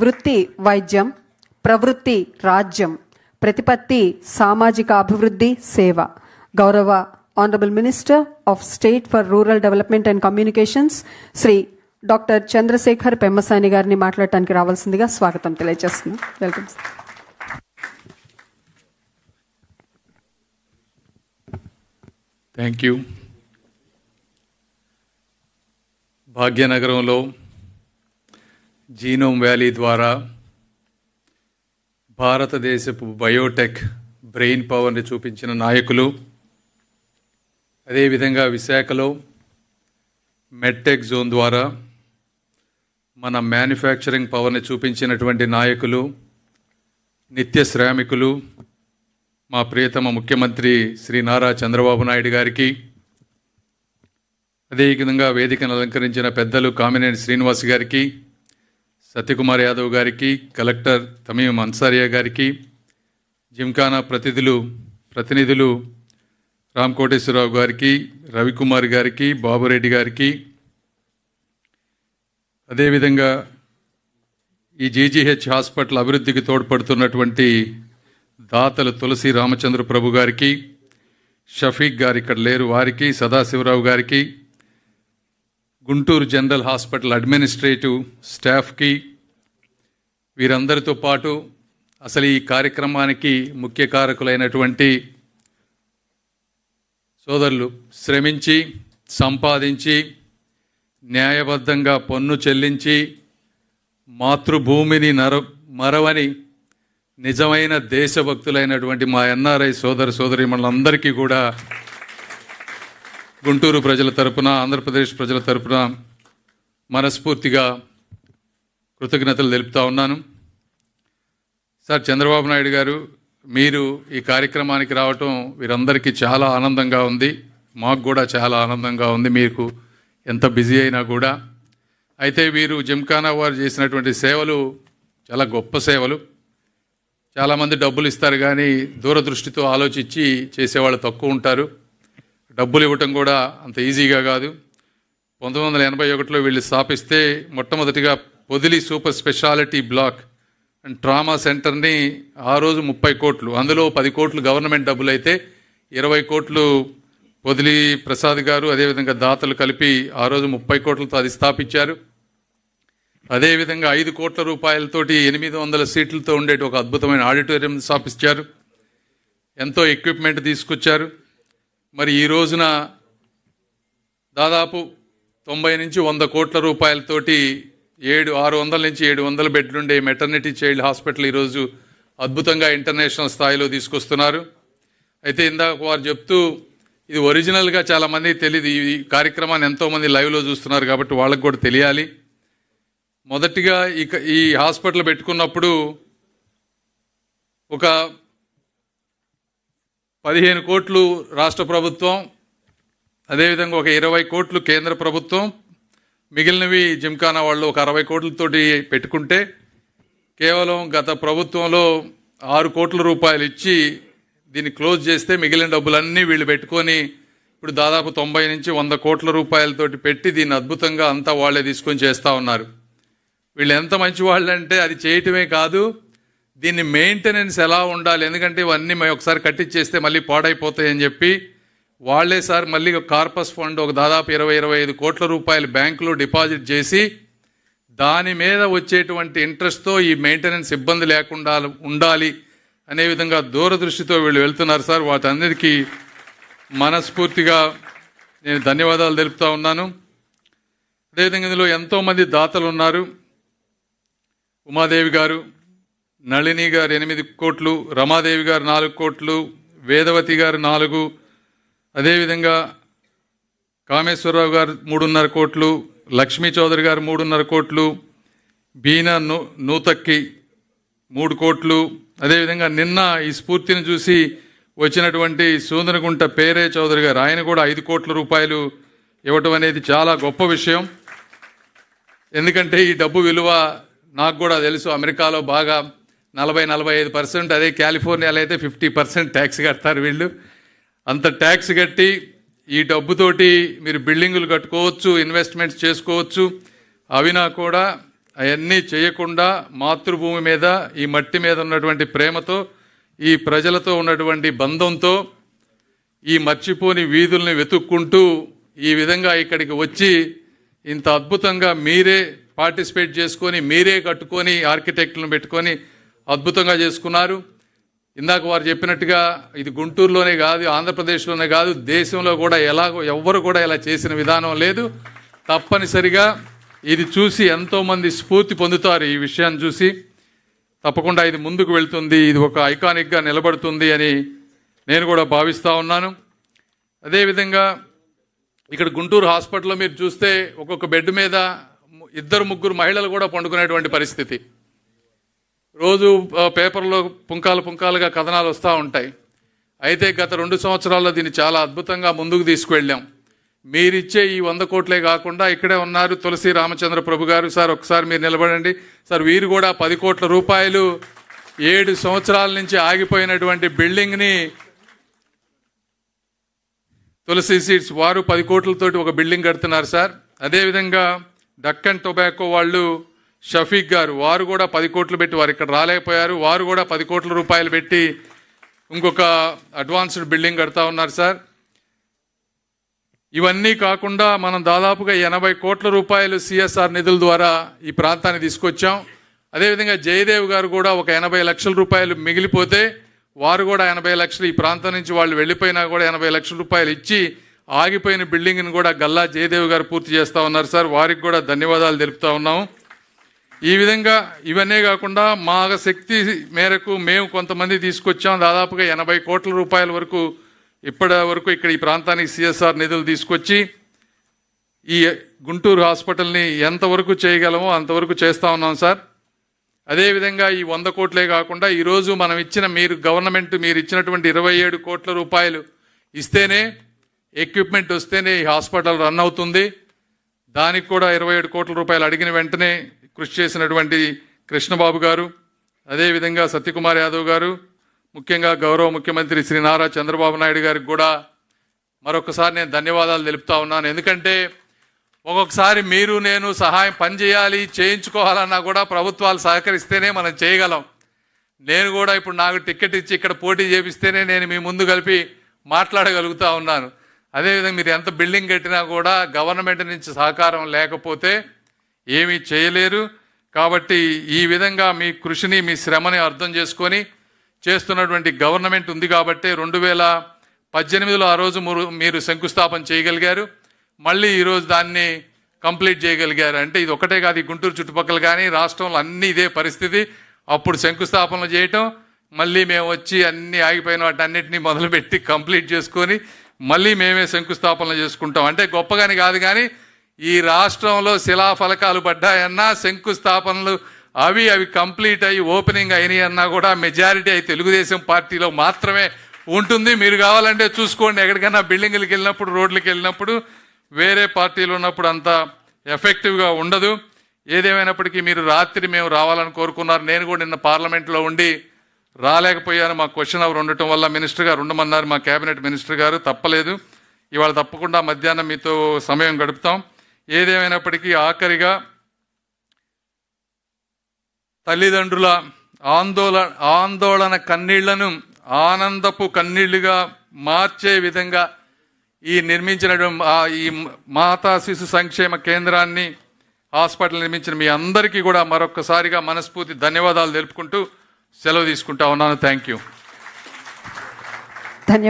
వృత్తి వైద్యం ప్రవృత్తి రాజ్యం ప్రతిపత్తి సామాజిక అభివృద్ధి సేవ. గౌరవ honourable minister of state for rural development and communications Shri doctor Chandrasekhar Pemmasani గారిని మాట్లాడటానికి రావాల్సిందిగా స్వాగతం తెలియజేస్తున్నాం. Welcome sir. థ్యాంక్ యూ భాగ్యనగరంలో జీనోమ్ వ్యాలీ ద్వారా భారతదేశపు బయోటెక్ బ్రెయిన్ పవర్ని చూపించిన నాయకులు అదేవిధంగా విశాఖలో మెడ్టెక్ జోన్ ద్వారా మన మ్యానుఫ్యాక్చరింగ్ పవర్ని చూపించినటువంటి నాయకులు నిత్య శ్రామికులు మా ప్రియతమ ముఖ్యమంత్రి శ్రీ నారా చంద్రబాబు నాయుడు గారికి అదేవిధంగా వేదికను అలంకరించిన పెద్దలు కామినేని శ్రీనివాస్ గారికి సత్యకుమార్ యాదవ్ గారికి కలెక్టర్ తమీం అన్సారియా గారికి జిమ్ఖానా ప్రతినిధులు ప్రతినిధులు రామ్ కోటేశ్వరరావు గారికి రవికుమార్ గారికి బాబురెడ్డి గారికి. అదేవిధంగా ఈ జీజీహెచ్ హాస్పిటల్ అభివృద్ధికి తోడ్పడుతున్నటువంటి దాతలు తులసి రామచంద్ర ప్రభు గారికి షఫీక్ గారు ఇక్కడ లేరు వారికి సదాశివరావు గారికి గుంటూరు జనరల్ హాస్పిటల్ అడ్మినిస్ట్రేటివ్ స్టాఫ్కి వీరందరితో పాటు అసలు ఈ కార్యక్రమానికి ముఖ్య కారకులైనటువంటి సోదరులు శ్రమించి సంపాదించి న్యాయబద్ధంగా పన్ను చెల్లించి మాతృభూమిని నర మరవని నిజమైన దేశభక్తులైనటువంటి మా ఎన్ఆర్ఐ సోదర సోదరి మనందరికీ కూడా గుంటూరు ప్రజల తరపున ఆంధ్రప్రదేశ్ ప్రజల తరపున మనస్ఫూర్తిగా కృతజ్ఞతలు తెలుపుతా ఉన్నాను. సార్ చంద్రబాబు నాయుడు గారు మీరు ఈ కార్యక్రమానికి రావటం వీరందరికీ చాలా ఆనందంగా ఉంది. మాకు కూడా చాలా ఆనందంగా ఉంది. మీకు ఎంత బిజీ అయినా కూడా. అయితే వీరు జిమ్ఖానా వారు చేసినటువంటి సేవలు చాలా గొప్ప సేవలు. చాలామంది డబ్బులు ఇస్తారు కానీ దూరదృష్టితో ఆలోచించి చేసేవాళ్ళు తక్కువ ఉంటారు. డబ్బులు ఇవ్వటం కూడా అంత ఈజీగా కాదు. పంతొమ్మిది వందల ఎనభై ఒకటిలో వీళ్ళు స్థాపిస్తే మొట్టమొదటిగా Podili super speciality block and trauma సెంటర్ని ఆ రోజు ముప్పై కోట్లు అందులో పది కోట్లు గవర్నమెంట్ డబ్బులు అయితే ఇరవై కోట్లు పొదిలి ప్రసాద్ గారు అదేవిధంగా దాతలు కలిపి ఆ రోజు ముప్పై కోట్లతో అది స్థాపించారు. అదేవిధంగా ఐదు కోట్ల రూపాయలతోటి ఎనిమిది వందల సీట్లతో ఉండేటి ఒక అద్భుతమైన ఆడిటోరియం స్థాపించారు. ఎంతో ఎక్విప్మెంట్ తీసుకొచ్చారు. మరి ఈ రోజున దాదాపు తొంభై నుంచి వంద కోట్ల రూపాయలతోటి ఏడు ఆరు వందల నుంచి ఏడు వందల బెడ్లుండే మెటర్నిటీ చైల్డ్ హాస్పిటల్ ఈరోజు అద్భుతంగా ఇంటర్నేషనల్ స్థాయిలో తీసుకొస్తున్నారు. అయితే ఇందాక వారు చెప్తూ ఇది ఒరిజినల్గా చాలామంది తెలియదు ఈ కార్యక్రమాన్ని ఎంతోమంది లైవ్లో చూస్తున్నారు కాబట్టి వాళ్ళకు కూడా తెలియాలి. మొదటిగా ఇక ఈ హాస్పిటల్ పెట్టుకున్నప్పుడు ఒక పదిహేను కోట్లు రాష్ట్ర ప్రభుత్వం అదేవిధంగా ఒక ఇరవై కోట్లు కేంద్ర ప్రభుత్వం మిగిలినవి జిమ్ఖానా వాళ్ళు ఒక అరవై కోట్లతోటి పెట్టుకుంటే కేవలం గత ప్రభుత్వంలో ఆరు కోట్ల రూపాయలు ఇచ్చి దీన్ని క్లోజ్ చేస్తే మిగిలిన డబ్బులన్నీ వీళ్ళు పెట్టుకొని ఇప్పుడు దాదాపు తొంభై నుంచి వంద కోట్ల రూపాయలతోటి పెట్టి దీన్ని అద్భుతంగా అంతా వాళ్ళే తీసుకొని చేస్తూ ఉన్నారు. వీళ్ళు ఎంత మంచి వాళ్ళంటే అది చేయటమే కాదు దీన్ని మెయింటెనెన్స్ ఎలా ఉండాలి? ఎందుకంటే ఇవన్నీ మేము ఒకసారి కట్టించేస్తే మళ్ళీ పాడైపోతాయని చెప్పి వాళ్ళే సార్ మళ్ళీ ఒక కార్పస్ ఫండ్ ఒక దాదాపు ఇరవై ఇరవై ఐదు కోట్ల రూపాయలు బ్యాంకులో డిపాజిట్ చేసి దాని మీద వచ్చేటువంటి ఇంట్రెస్ట్తో ఈ మెయింటెనెన్స్ ఇబ్బంది లేకుండా ఉండాలి అనే విధంగా దూరదృష్టితో వీళ్ళు వెళ్తున్నారు సార్. వాటన్నిటికీ మనస్ఫూర్తిగా నేను ధన్యవాదాలు తెలుపుతా ఉన్నాను. అదేవిధంగా ఇందులో ఎంతోమంది దాతలు ఉన్నారు. ఉమాదేవి గారు నళిని గారు ఎనిమిది కోట్లు రమాదేవి గారు నాలుగు కోట్లు వేదవతి గారు నాలుగు అదేవిధంగా కామేశ్వరరావు గారు మూడున్నర కోట్లు లక్ష్మీ చౌదరి గారు మూడున్నర కోట్లు బీనా నూ నూతక్కి మూడు కోట్లు అదేవిధంగా నిన్న ఈ స్ఫూర్తిని చూసి వచ్చినటువంటి సూందరగుంట పేరే చౌదరి గారు ఆయన కూడా ఐదు కోట్ల రూపాయలు ఇవ్వటం అనేది చాలా గొప్ప విషయం. ఎందుకంటే ఈ డబ్బు విలువ నాకు కూడా తెలుసు అమెరికాలో బాగా నలభై నలభై ఐదు పర్సెంట్ అదే కాలిఫోర్నియాలో అయితే ఫిఫ్టీ పర్సెంట్ ట్యాక్స్ కడతారు వీళ్ళు. అంత ట్యాక్స్ కట్టి ఈ డబ్బుతోటి మీరు బిల్డింగులు కట్టుకోవచ్చు ఇన్వెస్ట్మెంట్స్ చేసుకోవచ్చు. అవినా కూడా అవన్నీ చేయకుండా మాతృభూమి మీద ఈ మట్టి మీద ఉన్నటువంటి ప్రేమతో ఈ ప్రజలతో ఉన్నటువంటి బంధంతో ఈ మర్చిపోని వీధుల్ని వెతుక్కుంటూ ఈ విధంగా ఇక్కడికి వచ్చి ఇంత అద్భుతంగా మీరే పార్టిసిపేట్ చేసుకొని మీరే కట్టుకొని ఆర్కిటెక్ట్లను పెట్టుకొని అద్భుతంగా చేసుకున్నారు. ఇందాక వారు చెప్పినట్టుగా ఇది గుంటూరులోనే కాదు ఆంధ్రప్రదేశ్లోనే కాదు దేశంలో కూడా ఎలాగో ఎవ్వరు కూడా ఇలా చేసిన విధానం లేదు. తప్పనిసరిగా ఇది చూసి ఎంతోమంది స్ఫూర్తి పొందుతారు ఈ విషయాన్ని చూసి. తప్పకుండా ఇది ముందుకు వెళ్తుంది ఇది ఒక ఐకానిక్గా నిలబడుతుంది అని నేను కూడా భావిస్తూ ఉన్నాను. అదేవిధంగా ఇక్కడ గుంటూరు హాస్పిటల్లో మీరు చూస్తే ఒక్కొక్క బెడ్ మీద ఇద్దరు ముగ్గురు మహిళలు కూడా పండుకునేటువంటి పరిస్థితి. రోజు పేపర్లో పుంకాలు పుంకాలుగా కథనాలు వస్తూ ఉంటాయి. అయితే గత రెండు సంవత్సరాల్లో దీన్ని చాలా అద్భుతంగా ముందుకు తీసుకువెళ్ళాం. మీరిచ్చే ఈ వంద కోట్లే కాకుండా ఇక్కడే ఉన్నారు తులసి రామచంద్ర ప్రభు గారు. సార్ ఒకసారి మీరు నిలబడండి. సార్ వీరు కూడా పది కోట్ల రూపాయలు ఏడు సంవత్సరాల నుంచి ఆగిపోయినటువంటి బిల్డింగ్ని తులసి సీడ్స్ వారు పది కోట్లతోటి ఒక బిల్డింగ్ కడుతున్నారు సార్. అదేవిధంగా డక్కన్ టొబాకో వాళ్ళు షఫీక్ గారు వారు కూడా పది కోట్లు పెట్టి వారు ఇక్కడ రాలేకపోయారు. వారు కూడా పది కోట్ల రూపాయలు పెట్టి ఇంకొక అడ్వాన్స్డ్ బిల్డింగ్ కడతా ఉన్నారు సార్. ఇవన్నీ కాకుండా మనం దాదాపుగా ఎనభై కోట్ల రూపాయలు సిఎస్ఆర్ నిధుల ద్వారా ఈ ప్రాంతాన్ని తీసుకొచ్చాం. అదేవిధంగా జయదేవ్ గారు కూడా ఒక ఎనభై లక్షల రూపాయలు మిగిలిపోతే వారు కూడా ఎనభై లక్షలు ఈ ప్రాంతం నుంచి వాళ్ళు వెళ్ళిపోయినా కూడా ఎనభై లక్షల రూపాయలు ఇచ్చి ఆగిపోయిన బిల్డింగ్ని కూడా గల్లా జయదేవ్ గారు పూర్తి చేస్తా ఉన్నారు సార్. వారికి కూడా ధన్యవాదాలు తెలుపుతా ఉన్నాము ఈ విధంగా ఇవన్నీ కాకుండా మా శక్తి మేరకు మేము కొంతమంది తీసుకొచ్చాం. దాదాపుగా ఎనభై కోట్ల రూపాయల వరకు ఇప్పటి వరకు ఇక్కడ ఈ ప్రాంతానికి సిఎస్ఆర్ నిధులు తీసుకొచ్చి ఈ గుంటూరు హాస్పిటల్ని ఎంతవరకు చేయగలమో అంతవరకు చేస్తా ఉన్నాం సార్. అదేవిధంగా ఈ వంద కోట్లే కాకుండా ఈరోజు మనం ఇచ్చిన మీరు గవర్నమెంట్ మీరు ఇచ్చినటువంటి ఇరవై ఏడు కోట్ల రూపాయలు ఇస్తేనే ఎక్విప్మెంట్ వస్తేనే ఈ హాస్పిటల్ రన్ అవుతుంది. దానికి కూడా ఇరవై ఏడు కోట్ల రూపాయలు అడిగిన వెంటనే కృషి చేసినటువంటి కృష్ణబాబు గారు అదేవిధంగా సత్యకుమార్ యాదవ్ గారు ముఖ్యంగా గౌరవ ముఖ్యమంత్రి శ్రీ నారా చంద్రబాబు నాయుడు గారికి కూడా మరొకసారి నేను ధన్యవాదాలు తెలుపుతా ఉన్నాను. ఎందుకంటే ఒక్కొక్కసారి మీరు నేను సహాయం పని చేయాలి చేయించుకోవాలన్నా కూడా ప్రభుత్వాలు సహకరిస్తేనే మనం చేయగలం. నేను కూడా ఇప్పుడు నాకు టికెట్ ఇచ్చి ఇక్కడ పోటీ చేపిస్తేనే నేను మీ ముందు కలిపి మాట్లాడగలుగుతా ఉన్నాను. అదేవిధంగా మీరు ఎంత బిల్డింగ్ కట్టినా కూడా గవర్నమెంట్ నుంచి సహకారం లేకపోతే ఏమీ చేయలేరు. కాబట్టి ఈ విధంగా మీ కృషిని మీ శ్రమని అర్థం చేసుకొని చేస్తున్నటువంటి గవర్నమెంట్ ఉంది కాబట్టి రెండు వేల పద్దెనిమిదిలో ఆ రోజు మీరు- శంకుస్థాపన చేయగలిగారు. మళ్ళీ ఈరోజు దాన్ని కంప్లీట్ చేయగలిగారు. అంటే ఇది ఒకటే కాదు ఈ గుంటూరు చుట్టుపక్కల కానీ రాష్ట్రంలో అన్ని ఇదే పరిస్థితి. అప్పుడు శంకుస్థాపనలు చేయటం మళ్ళీ మేము వచ్చి అన్ని ఆగిపోయిన వాటి అన్నిటినీ మొదలుపెట్టి కంప్లీట్ చేసుకొని మళ్ళీ మేమే శంకుస్థాపనలు చేసుకుంటాం. అంటే గొప్పగాని కాదు కానీ ఈ రాష్ట్రంలో శిలాఫలకాలు పడ్డాయన్నా శంకుస్థాపనలు అవి అవి కంప్లీట్ అయ్యి ఓపెనింగ్ అయినాయి అన్నా కూడా మెజారిటీ అయి తెలుగుదేశం పార్టీలో మాత్రమే ఉంటుంది. మీరు కావాలంటే చూసుకోండి. ఎక్కడికైనా బిల్డింగ్లకు వెళ్ళినప్పుడు రోడ్లకు వెళ్ళినప్పుడు వేరే పార్టీలు ఉన్నప్పుడు అంత ఎఫెక్టివ్గా ఉండదు. ఏదేమైనప్పటికీ మీరు రాత్రి మేము రావాలని కోరుకున్నారు. నేను కూడా నిన్న పార్లమెంట్లో ఉండి రాలేకపోయాను. మా క్వశ్చన్ అవర్ ఉండటం వల్ల మినిస్టర్ గారు ఉండమన్నారు. మా కేబినెట్ మినిస్టర్ గారు తప్పలేదు. ఇవాళ తప్పకుండా మధ్యాహ్నం మీతో సమయం గడుపుతాం. ఏదేమైనప్పటికీ ఆఖరిగా తల్లిదండ్రుల ఆందోళన ఆందోళన కన్నీళ్ళను ఆనందపు కన్నీళ్ళుగా మార్చే విధంగా ఈ నిర్మించినటువంటి ఈ మాతా శిశు సంక్షేమ కేంద్రాన్ని హాస్పిటల్ నిర్మించిన మీ అందరికీ కూడా మరొక్కసారిగా మనస్ఫూర్తి ధన్యవాదాలు తెలుపుకుంటూ సెలవు తీసుకుంటా ఉన్నాను. థ్యాంక్ యూ ధన్యవాదాలు.